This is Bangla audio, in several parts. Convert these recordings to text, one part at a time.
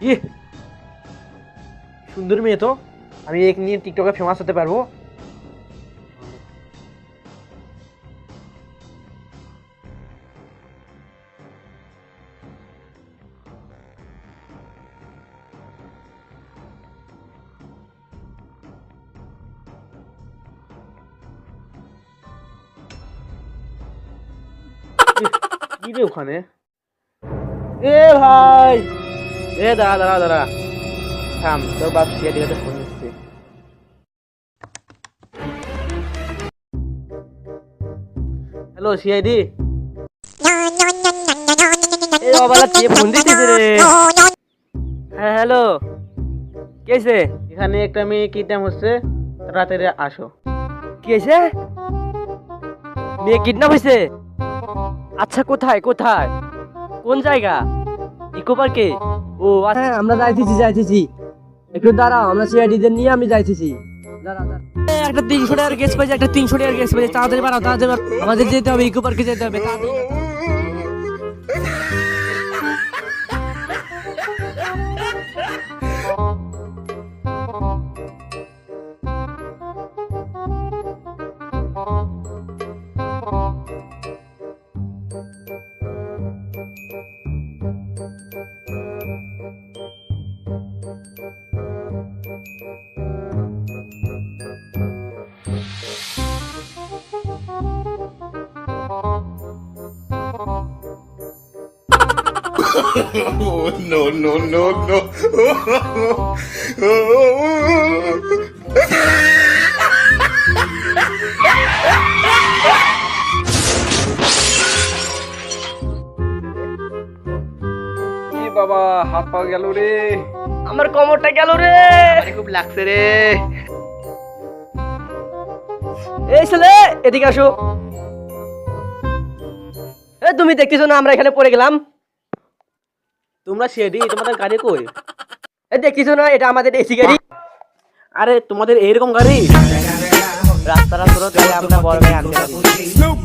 ইহ! সুন্দর মেয়ে তো। আমি এক নিয়ে টিকটকে ফেমাস হতে পারব। কি রে ওখানে? এ ভাই! এ, দাঁড়া দাঁড়া দাঁড়া। থাম, তোর বাপ দিকে ফোন হ্যালো, সিআইডি? হ্যাঁ হ্যালো। কেছে এখানে একটা মেয়ে কিডন্যাপ হচ্ছে? রাতে আসো। কেছে মেয়ে কিডন্যাপ হয়েছে আচ্ছা কোথায় কোথায়? কোন জায়গা? ইকো পার্কে ও আচ্ছা। আমরা যাইতেছি যাইতেছি। একটু দাঁড়াও আমরা সিআইডিদের নিয়ে আমি যাইতেছি। একটা তিনশো টাকার গেস পাইছে একটা তিনশো টাকার গেস পাইছে। তাড়াতাড়ি বাড়াও তাড়াতাড়ি আমাদের যেতে হবে ইকো পার্কে যেতে হবে তাড়াতাড়ি। Oh, no, no, no, no. কি বাবা হাত পা গেল রে। আমার কোমরটা গেল রে। খুব লাগছে রে। এই ছেলে এদিকে আসো। এ তুমি দেখতেছো না আমরা এখানে পড়ে গেলাম? তোমরা সিআইডি তোমাদের গাড়ি কই? এ দেখতেছো না এটা আমাদের এসি গাড়ি। আরে তোমাদের এইরকম গাড়ি? রাস্তাটা ছোট তাহলে আমরা বড় গাড়ি আনতে পারি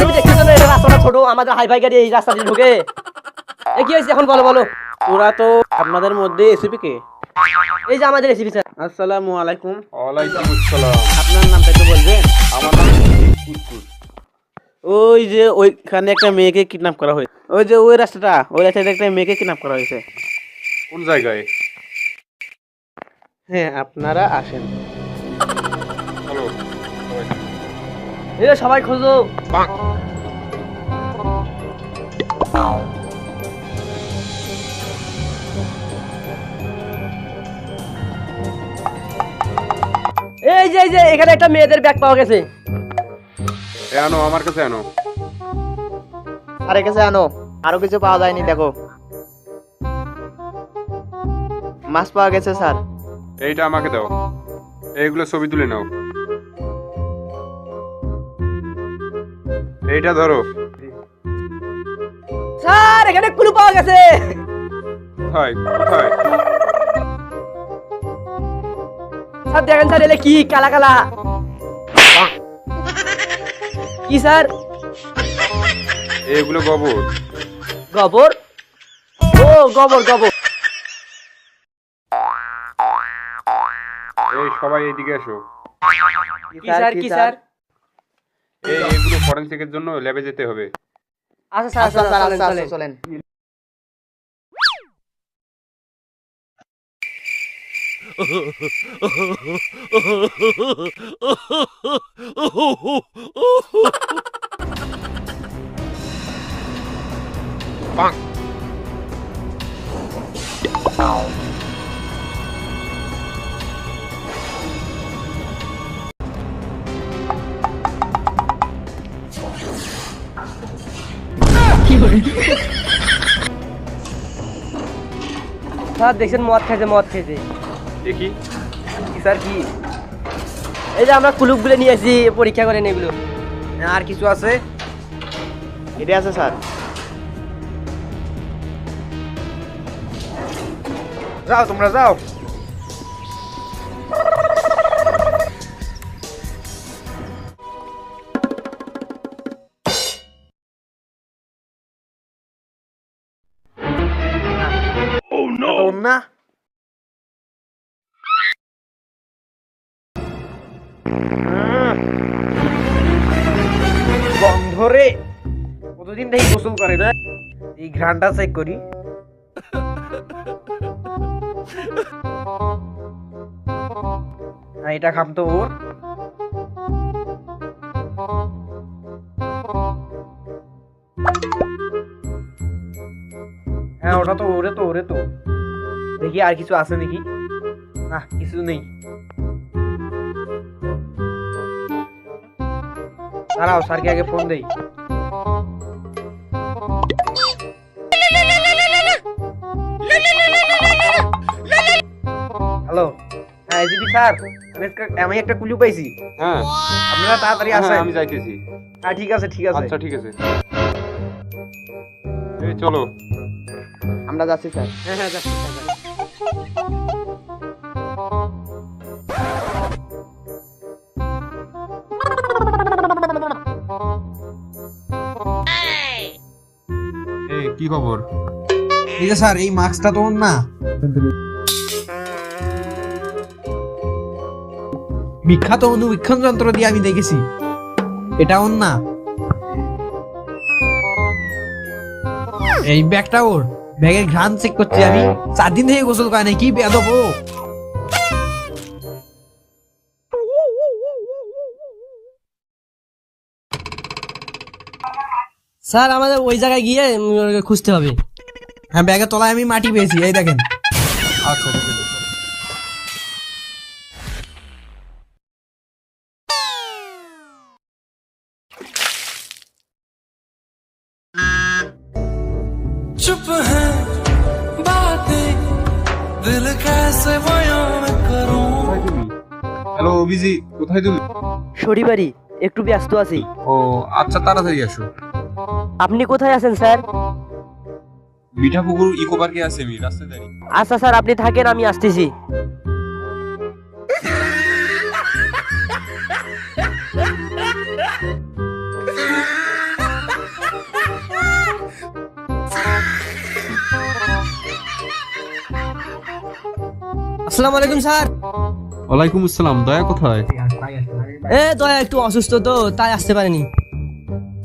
তুমি দেখতেছো না এটা রাস্তাটা ছোট আমাদের হাই ফাই গাড়ি এই রাস্তা দিয়ে ঢুকে। এ কি হয়েছে? এখন বলো বলো। ওরা তো আপনাদের মধ্যে এসিপি কে? এই যে আমাদের এসি স্যার। আসসালামু আলাইকুম। ওয়ালাইকুম আসসালাম। আপনার নামটা একটু বলবেন? আমার নাম কুসকুস ওই যে ওইখানে একটা মেয়েকে কিডন্যাপ করা হয়েছে। ওই যে ওই রাস্তাটা ওই রাস্তাতে একটা মেয়েকে কিডন্যাপ করা হয়েছে। কোন জায়গায়? হ্যাঁ আপনারা আসেন। হ্যালো এ সবাই খোঁজো। এই যে এই যে এখানে একটা মেয়েদের ব্যাগ পাওয়া গেছে। এ আনো আমার কাছে আনো। আরে কাছে আনো আরও কিছু পাওয়া যায়নি দেখো। মাছ পাওয়া গেছে স্যার। এইটা আমাকে দাও। এইগুলো ছবি তুলে নাও। এইটা ধরো। স্যার এখানে কুলু পাওয়া গেছে। কোথায় কোথায় স্যার দেখেন স্যার এলে কি কালা কালা। কি স্যার? এগুলো গোবর। গোবর? ও গোবর গোবর। এই সবাই এদিকে এসো। কি স্যার কি স্যার? এই এগুলো ফরেনসিকের জন্য ল্যাবে যেতে হবে। আচ্ছা স্যার আচ্ছা আচ্ছা, স্যার চলেন, আচ্ছা চলেন। আচ্ছা, চলেন স্যার দেখছেন মদ খাইছে মদ খাইছে দেখি। স্যার কি? এই যে আমরা কুলুপগুলো নিয়ে আসি পরীক্ষা করেন এগুলো। আর কিছু আছে? এটা আছে স্যার। যাও তোমরা যাও। না? গন্ধ রে কতদিন থেকে গোসল করে না? এই ঘ্রানটা চেক করি। হ্যাঁ এটা খাম তো ওর। হ্যাঁ ওটা তো ওরে তো ওরে তো। দেখি আর কিছু আছে নাকি? না, কিছু নেই। দাঁড়াও স্যারকে আগে ফোন দেই। হ্যালো হ্যাঁ এজিপি স্যার আমি একটা- আমি একটা কুলু পাইছি। হ্যাঁ। আপনারা তাড়াতাড়ি হ্যাঁ, আসেন। আমি যাইতেছি। হ্যাঁ ঠিক আছে ঠিক আছে। আচ্ছা ঠিক আছে। এই চলো। আমরা যাচ্ছি স্যার। হ্যাঁ হ্যাঁ যাচ্ছি স্যার খবর? এই যে স্যার, এই মাস্কটা তো না। বিখ্যাত অনুবীক্ষণ যন্ত্র দিয়ে আমি দেখেছি। এটা ওর না। এই ব্যাগটা ওর। ব্যাগের ঘ্রাণ চেক করছি আমি। চার দিন থেকে গোসল করে কি বেদব স্যার আমাদের ওই জায়গায় গিয়ে উম, খুঁজতে হবে হ্যাঁ ব্যাগের তলায় আমি মাটি পেয়েছি এই দেখেন আচ্ছা ঠিক আছে चुप है बातें दिल कैसे बयां मैं करूं হ্যালো অভিজি কোথায় তুমি শরিবাড়ি একটু ব্যস্ত আছি ও আচ্ছা তাড়াতাড়ি আসো আপনি কোথায় আছেন স্যার? মিঠাপুকুর ইকো পার্কে আছে আমি রাস্তায় দাঁড়িয়ে। আচ্ছা স্যার আপনি থাকেন আমি আসতেছি। আসসালামু আলাইকুম স্যার। ওয়ালাইকুম আসসালাম দয়া কোথায়? এ দয়া একটু অসুস্থ তো তাই আসতে পারেনি।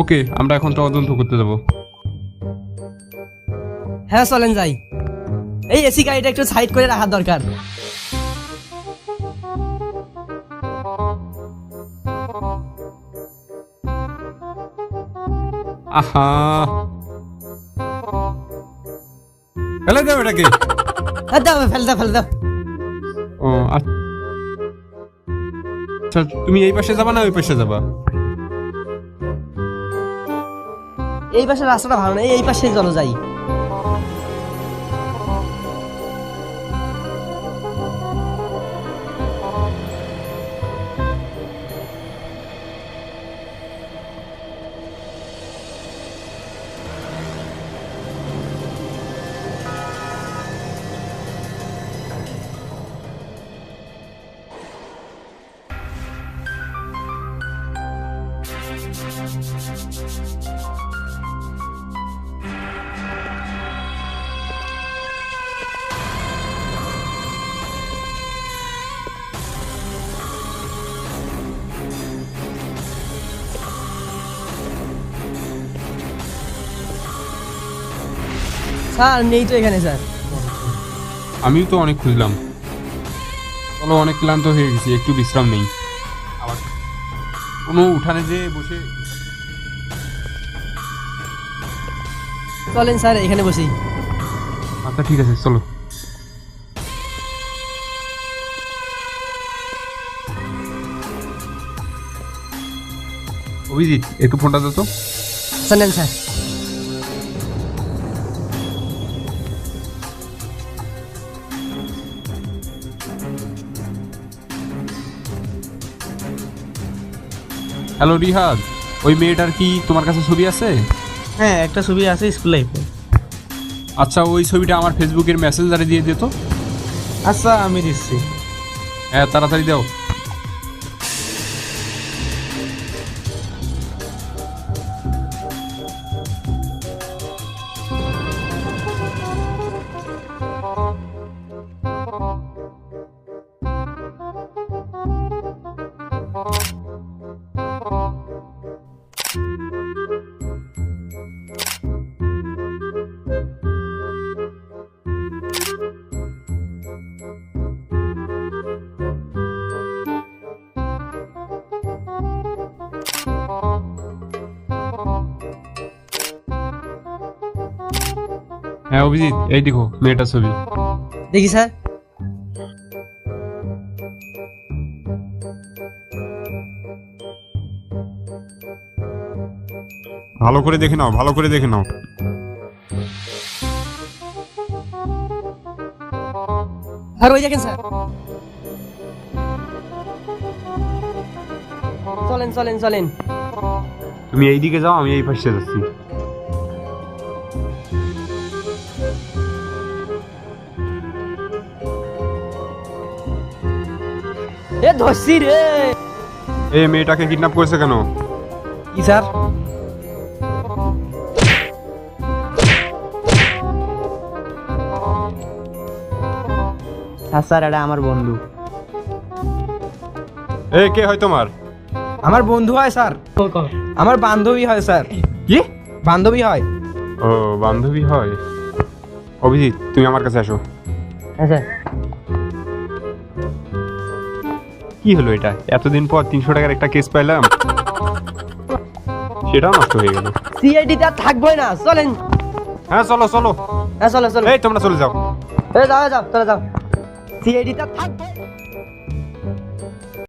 ওকে আমরা এখন তদন্ত করতে যাব। হ্যাঁ চলেন যাই। এই এসি গাড়িটা একটু সাইড করে রাখা দরকার। আহা। ফেলে দাও এটাকে। হ্যাঁ দাও ফেলে দাও ফেলে দাও। ও আচ্ছা তুমি এই পাশে যাবা না ওই পাশে যাবা? এই পাশে রাস্তাটা ভালো না এই পাশে চলো যাই স্যার নেই তো এখানে স্যার। আমিও তো অনেক খুঁজলাম। চলো অনেক ক্লান্ত হয়ে গেছি একটু বিশ্রাম নেই। আবার কোনো উঠানে যে বসে চলেন স্যার এখানে বসি। আচ্ছা ঠিক আছে চলো। অভিজিৎ একটু ফোনটা দে তো। নেন স্যার। হ্যালো রিহাদ ওই মেয়েটার কি তোমার কাছে ছবি আছে? হ্যাঁ একটা ছবি আছে স্কুল লাইফে। আচ্ছা ওই ছবিটা আমার ফেসবুকের মেসেঞ্জারে দিয়ে দিত আচ্ছা আমি দিচ্ছি। হ্যাঁ তাড়াতাড়ি দাও। হ্যাঁ অভিজিৎ এই দেখো মেয়েটার ছবি। দেখি স্যার। ভালো করে দেখে নাও ভালো করে দেখে নাও। আর ওই দেখেন স্যার। চলেন চলেন চলেন। তুমি এই দিকে যাও আমি এই পাশে যাচ্ছি। এ ধরছি রে। এই মেয়েটাকে কিডন্যাপ করেছে কেন? কি স্যার? স্যার স্যার এটা আমার বন্ধু। এই কে হয় তোমার? আমার বন্ধু হয় স্যার। আমার বান্ধবী হয় স্যার। কি? বান্ধবী হয়। ও বান্ধবী হয়। অভিজিৎ তুমি আমার কাছে আসো। হ্যাঁ স্যার। কি হলো এটা? এতদিন পর তিনশো টাকার একটা কেস পাইলাম। সেটাও নষ্ট হয়ে গেল। সিআইডি তে আর থাকবোই না চলেন। হ্যাঁ চলো চলো। হ্যাঁ চলো চলো। এই তোমরা চলে যাও। এই যাও যাও চলে যাও। সিআইডি তে আর।